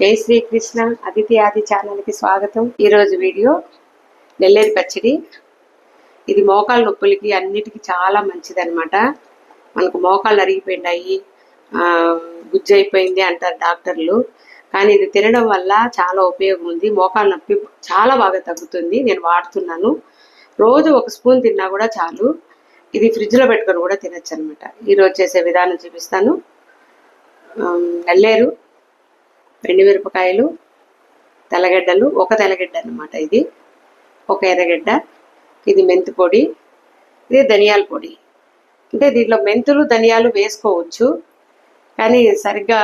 జై శ్రీకృష్ణ అతిథి ఆది ఛానల్కి స్వాగతం. ఈరోజు వీడియో నెల్లేరు పచ్చడి. ఇది మోకాళ్ళ నొప్పులకి అన్నిటికీ చాలా మంచిదనమాట మనకు మోకాళ్ళు అరిగిపోయినాయి గుజ్జు అయిపోయింది అంటారు డాక్టర్లు. కానీ ఇది తినడం వల్ల చాలా ఉపయోగం ఉంది. మోకాళ్ళ నొప్పి చాలా బాగా తగ్గుతుంది. నేను వాడుతున్నాను. రోజు ఒక స్పూన్ తిన్నా కూడా చాలు. ఇది ఫ్రిడ్జ్లో పెట్టుకొని కూడా తినచ్చు అనమాట ఈరోజు చేసే విధానం చూపిస్తాను. నల్లేరు మిరపకాయలు తెల్లగడ్డలు ఒక తెల్లగడ్డ అనమాట ఇది. ఒక ఎర్రగడ్డ ఇది మెంతి పొడి ఇది ధనియాల పొడి. అంటే దీంట్లో మెంతులు ధనియాలు వేసుకోవచ్చు. కానీ సరిగ్గా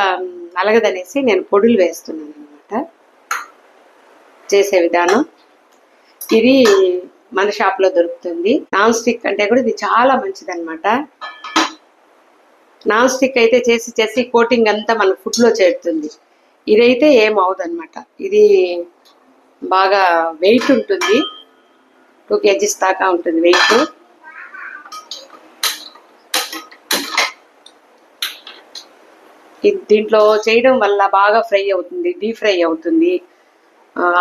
నలగదనేసి నేను పొడులు వేస్తున్నాను అనమాట చేసే విధానం. ఇది మన షాప్లో దొరుకుతుంది. నాన్ స్టిక్ అంటే కూడా ఇది చాలా మంచిదన్నమాట. నాన్ స్టిక్ అయితే చేసి చేసి కోటింగ్ అంతా మన ఫుడ్లో చేరుతుంది. ఇదైతే ఏం అవదనమాట ఇది బాగా వెయిట్ ఉంటుంది. టూ కేజీస్ దాకా ఉంటుంది వెయిట్ ఇది దీంట్లో చేయడం వల్ల బాగా ఫ్రై అవుతుంది డీప్ ఫ్రై అవుతుంది.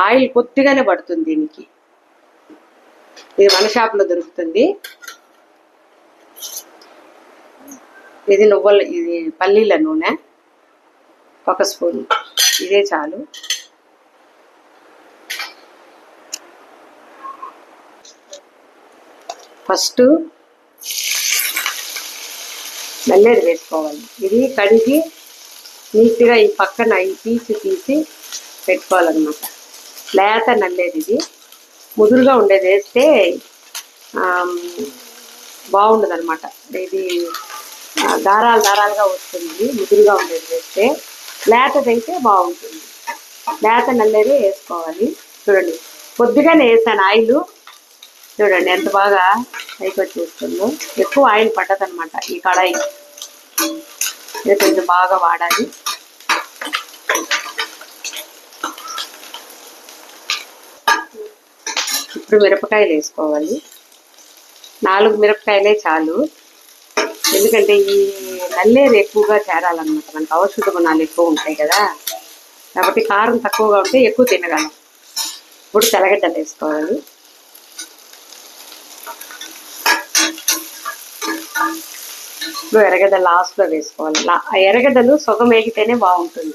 ఆయిల్ కొద్దిగానే పడుతుంది దీనికి. ఇది మన షాప్లో దొరుకుతుంది. ఇది నువ్వుల ఇది పల్లీల నూనె. ఒక స్పూన్ ఇదే చాలు. ఫస్ట్ నల్లేరు వేసుకోవాలి ఇది కడిగి నీట్గా ఈ పక్కన ఈ పీసి తీసి పెట్టుకోవాలన్నమాట. లేత నల్లేరు ఇది. ముదురుగా ఉండేది వేస్తే బాగుండదు అనమాట ఇది దారాలు దారాలుగా వస్తుంది. ముదురుగా ఉండేది వేస్తే. లేతదైతే బాగుంటుంది. లేత నల్లేదే వేసుకోవాలి. చూడండి. కొద్దిగానే వేసాను ఆయిల్. చూడండి ఎంత బాగా పైకి వచ్చేస్తుందో ఎక్కువ ఆయిల్ పట్టదనమాట ఈ కడాయి. ఇది కొంచెం బాగా వాడాలి. ఇప్పుడు మిరపకాయలు వేసుకోవాలి. నాలుగు మిరపకాయలే చాలు. ఎందుకంటే ఈ నల్లేరు ఎక్కువగా చేరాలన్నమాట. మనకు ఔషధ గుణాలు ఎక్కువ ఉంటాయి కదా. కాబట్టి కారం తక్కువగా ఉంటే ఎక్కువ తినగలం. ఇప్పుడు తెల్లగడ్డలు వేసుకోవాలి. ఇప్పుడు ఎర్రగడ్డ లాస్ట్లో వేసుకోవాలి. లా- ఆ ఎర్రగడ్డలు సొగం వేగితేనే బాగుంటుంది.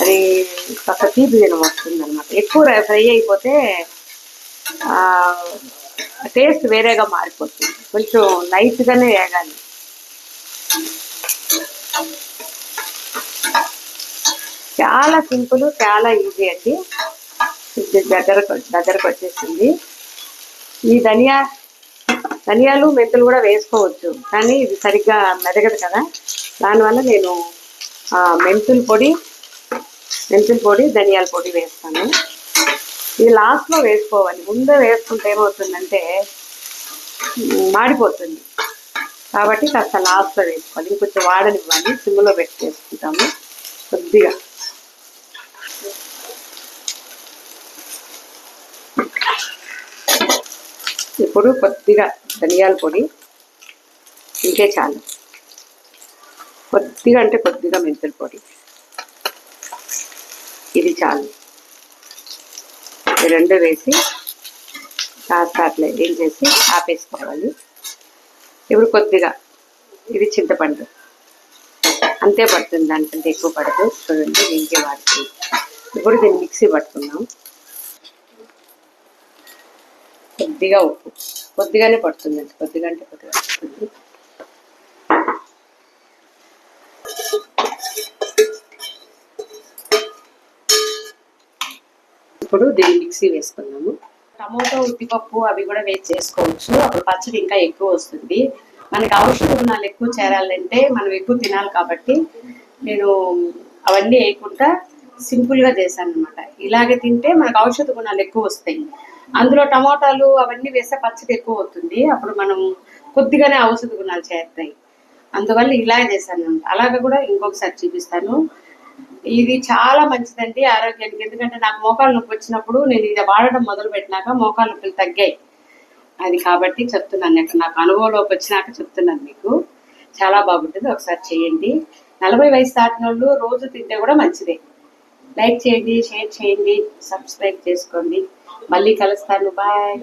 అది కాస్త తీపి దినం వస్తుంది అనమాట ఎక్కువ ఫ్రై అయిపోతే టేస్ట్ వేరేగా మారిపోతుంది. కొంచెం లైట్గానే వేగాలి. చాలా సింపుల్ చాలా ఈజీ అండి. దగ్గర దగ్గరకు వచ్చేసింది. ఈ ధనియా ధనియాలు మెంతులు కూడా వేసుకోవచ్చు. కానీ ఇది సరిగ్గా మెదగదు కదా. దానివల్ల నేను మెంతుల పొడి మెంతుల పొడి ధనియాల పొడి వేస్తాను. ఇది లాస్ట్లో వేసుకోవాలి. ముందే వేసుకుంటే ఏమవుతుందంటే మాడిపోతుంది. కాబట్టి కాస్త లాస్ట్లో వేసుకోవాలి. ఇంకొంచెం వాడనివ్వాలి సిమ్లో పెట్టి వేసుకుంటాము. కొద్దిగా. ఇప్పుడు కొద్దిగా ధనియాల పొడి. ఇంకే చాలు. కొద్దిగా అంటే కొద్దిగా మెంతుల పొడి. ఇది చాలు. ఈ రెండు వేసి కాస్త అట్లా ఏం చేసి ఆపేసుకోవాలి. ఇప్పుడు కొద్దిగా ఇది చింతపండు. అంతే పడుతుంది దానికంటే ఎక్కువ పడదు. చూడండి దీనికే వాడుతుంది ఇప్పుడు దీన్ని మిక్సీ పట్టుకున్నాం కొద్దిగా ఉప్పు. కొద్దిగానే పడుతుంది అండి కొద్దిగా అంటే కొద్దిగా. ఇప్పుడు దీన్ని మిక్సీ వేసుకున్నాము టమోటో ఉద్దిపప్పు అవి కూడా వేసి చేసుకోవచ్చు. అప్పుడు పచ్చడి ఇంకా ఎక్కువ వస్తుంది. మనకి ఔషధ గుణాలు ఎక్కువ చేరాలంటే మనం ఎక్కువ తినాలి కాబట్టి నేను అవన్నీ వేయకుండా సింపుల్గా చేశాను అనమాట ఇలాగే తింటే మనకు ఔషధ గుణాలు ఎక్కువ వస్తాయి. అందులో టమోటాలు అవన్నీ వేస్తే పచ్చడి ఎక్కువ అవుతుంది. అప్పుడు మనం కొద్దిగానే ఔషధ గుణాలు చేస్తాయి. అందువల్ల ఇలాగే చేశాను అనమాట అలాగే కూడా ఇంకొకసారి చూపిస్తాను. ఇది చాలా మంచిదండి ఆరోగ్యానికి. ఎందుకంటే నాకు మోకాలు నొప్పి వచ్చినప్పుడు నేను ఇది వాడడం మొదలు పెట్టినాక మోకాలు నొప్పులు తగ్గాయి. అది కాబట్టి చెప్తున్నాను. ఇక్కడ నాకు అనుభవంలోకి వచ్చినాక చెప్తున్నాను మీకు. చాలా బాగుంటుంది. ఒకసారి చేయండి. నలభై వయసు దాటిన వాళ్ళు రోజు తింటే కూడా మంచిదే. లైక్ చేయండి షేర్ చేయండి సబ్స్క్రైబ్ చేసుకోండి. మళ్ళీ కలుస్తాను. బాయ్.